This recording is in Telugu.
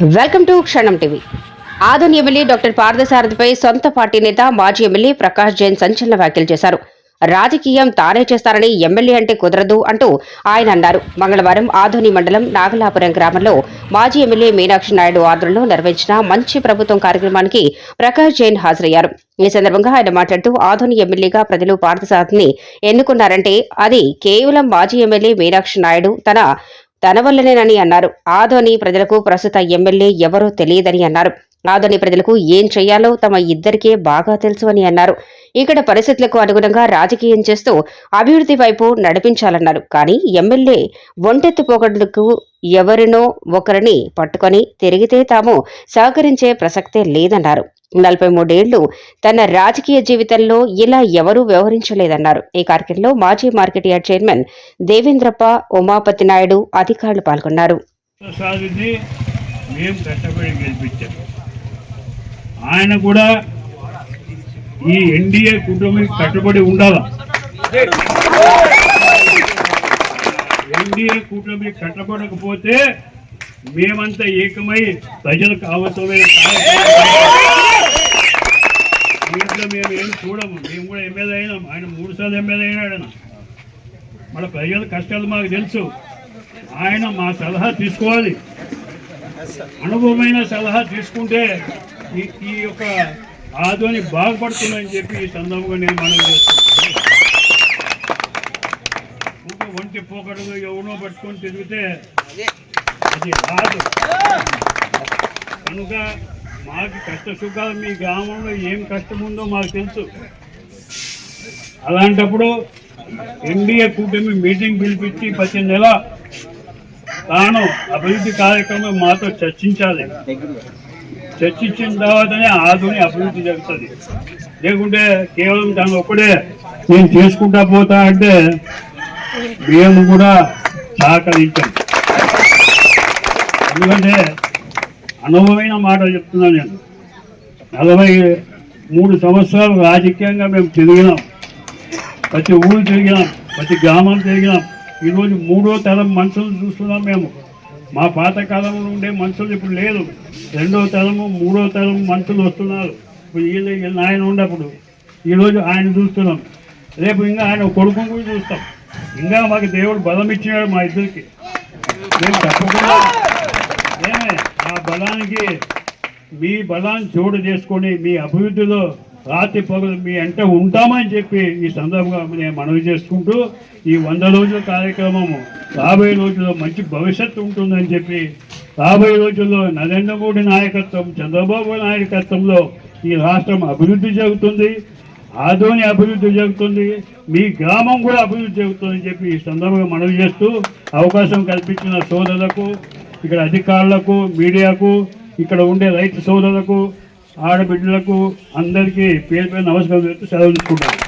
Welcome to Kshanam TV. Adoni MLA doctor పార్థసారథిపై సొంత పార్టీ నేత మాజీ ఎమ్మెల్యే ప్రకాష్ జైన్ సంచలన వ్యాఖ్యలు చేశారు. రాజకీయం తానే చేస్తారని ఎమ్మెల్యే అంటే కుదరదు అంటూ ఆయన అన్నారు. మంగళవారం ఆధుని మండలం నాగలాపురం గ్రామంలో మాజీ ఎమ్మెల్యే మీనాక్షి నాయుడు ఆధ్వర్యంలో నిర్వహించిన మంచి ప్రభుత్వం కార్యక్రమానికి ప్రకాష్ జైన్ హాజరయ్యారు. ఈ సందర్భంగా ఆయన మాట్లాడుతూ ఆధుని ఎమ్మెల్యేగా ప్రజలు పార్థసారథిని ఎన్నుకున్నారంటే అది కేవలం మాజీ ఎమ్మెల్యే మీనాక్షి నాయుడు తన తన వల్లనేనని అన్నారు. ఆదోని ప్రజలకు ప్రస్తుత ఎమ్మెల్యే ఎవరో తెలియదని అన్నారు. ఆదోని ప్రజలకు ఏం చేయాలో తమ ఇద్దరికే బాగా తెలుసు అని అన్నారు. ఇక్కడ పరిస్థితులకు అనుగుణంగా రాజకీయం చేస్తూ అభివృద్ధి వైపు నడిపించాలన్నారు. కానీ ఎమ్మెల్యే ఒంటెత్తిపోగడకు ఎవరినో ఒకరిని పట్టుకొని తిరిగితే తాము సహకరించే ప్రసక్తే లేదన్నారు. నలభై మూడేళ్ళు తన రాజకీయ జీవితంలో ఇలా ఎవరూ వ్యవహరించలేదన్నారు. ఈ కార్యక్రమంలో మాజీ market yard chairman Devendrappa Umapathi Naidu అధికారులు పాల్గొన్నారు. ఆయన కూడా ఈ ఎన్డీఏ కుటుంబానికి కట్టుబడి ఉండాల? ఎన్డీఏ కూటమికి కట్టబడకపోతే మేమంతా ఏకమై ప్రజలకు అవసరమైన మేము ఏం చూడము. మేము కూడా ఎమ్మెల్యే అయినాం. ఆయన మూడు సార్లు ఎమ్మెల్యే అయినాడు మన ప్రజల కష్టాలు మాకు తెలుసు. ఆయన మా సలహా తీసుకోవాలి. అనుభవమైన సలహా తీసుకుంటే ఈ ఈ యొక్క ఆదోని బాగుపడుతుందని చెప్పి ఈ సందర్భంగా నేను మనం చేస్తున్నాను. ఇంకా ఒంటి పోకడు ఎవనో పట్టుకొని తిరిగితే అది రాదు. కనుక మాకు కష్ట సుఖాలు మీ గ్రామంలో ఏం కష్టం ఉందో మాకు తెలుసు. అలాంటప్పుడు ఎన్డీఏ కూటమి మీటింగ్ పిలిపించి ప్రతి నెల తాను అభివృద్ధి కార్యక్రమం మాతో చర్చించాలి. చర్చించిన తర్వాతనే ఆధుని అభివృద్ధి జరుగుతుంది. లేకుంటే కేవలం తను ఒక్కడే నేను చేసుకుంటా పోతా అంటే మేము కూడా సహకరించాం ఎందుకంటే అనుభవమైన మాట చెప్తున్నాను నేను. నలభై మూడు సంవత్సరాలు రాజకీయంగా మేము తిరిగినాం. ప్రతి ఊరు తిరిగినాం ప్రతి గ్రామం తిరిగినాం. ఈరోజు మూడో తరం మనుషులు చూస్తున్నాం మేము. మా పాతకాలంలో ఉండే మనుషులు ఇప్పుడు లేదు రెండో తరము మూడో తరం మనుషులు వస్తున్నారు. ఇప్పుడు వీళ్ళు ఆయన ఉన్నప్పుడు ఈరోజు ఆయన చూస్తున్నాం. రేపు ఇంకా ఆయన కొడుకుని కూడా చూస్తాం. ఇంకా మాకు దేవుడు బలం ఇచ్చినాడు మా ఇద్దరికి. మేము తప్పకుండా బలానికి మీ బలాన్ని చోటు చేసుకొని మీ అభివృద్ధిలో రాత్రి పగలు మీ అంట ఉంటామని చెప్పి ఈ సందర్భంగా నేను మనవి చేసుకుంటూ ఈ వంద రోజుల కార్యక్రమము రాబోయే రోజుల్లో మంచి భవిష్యత్తు ఉంటుందని చెప్పి రాబోయే రోజుల్లో నరేంద్ర మోడీ నాయకత్వం చంద్రబాబు నాయకత్వంలో ఈ రాష్ట్రం అభివృద్ధి జరుగుతుంది ఆధోని అభివృద్ధి జరుగుతుంది మీ గ్రామం కూడా అభివృద్ధి జరుగుతుందని చెప్పి ఈ సందర్భంగా మనవి చేస్తూ అవకాశం కల్పించిన సోదరులకు ఇక్కడ అధికారులకు మీడియాకు ఇక్కడ ఉండే రైతు సోదరులకు ఆడబిడ్డలకు అందరికీ పేరు పేరు నమస్కారం చేస్తూ సెలవు తీసుకుంటాను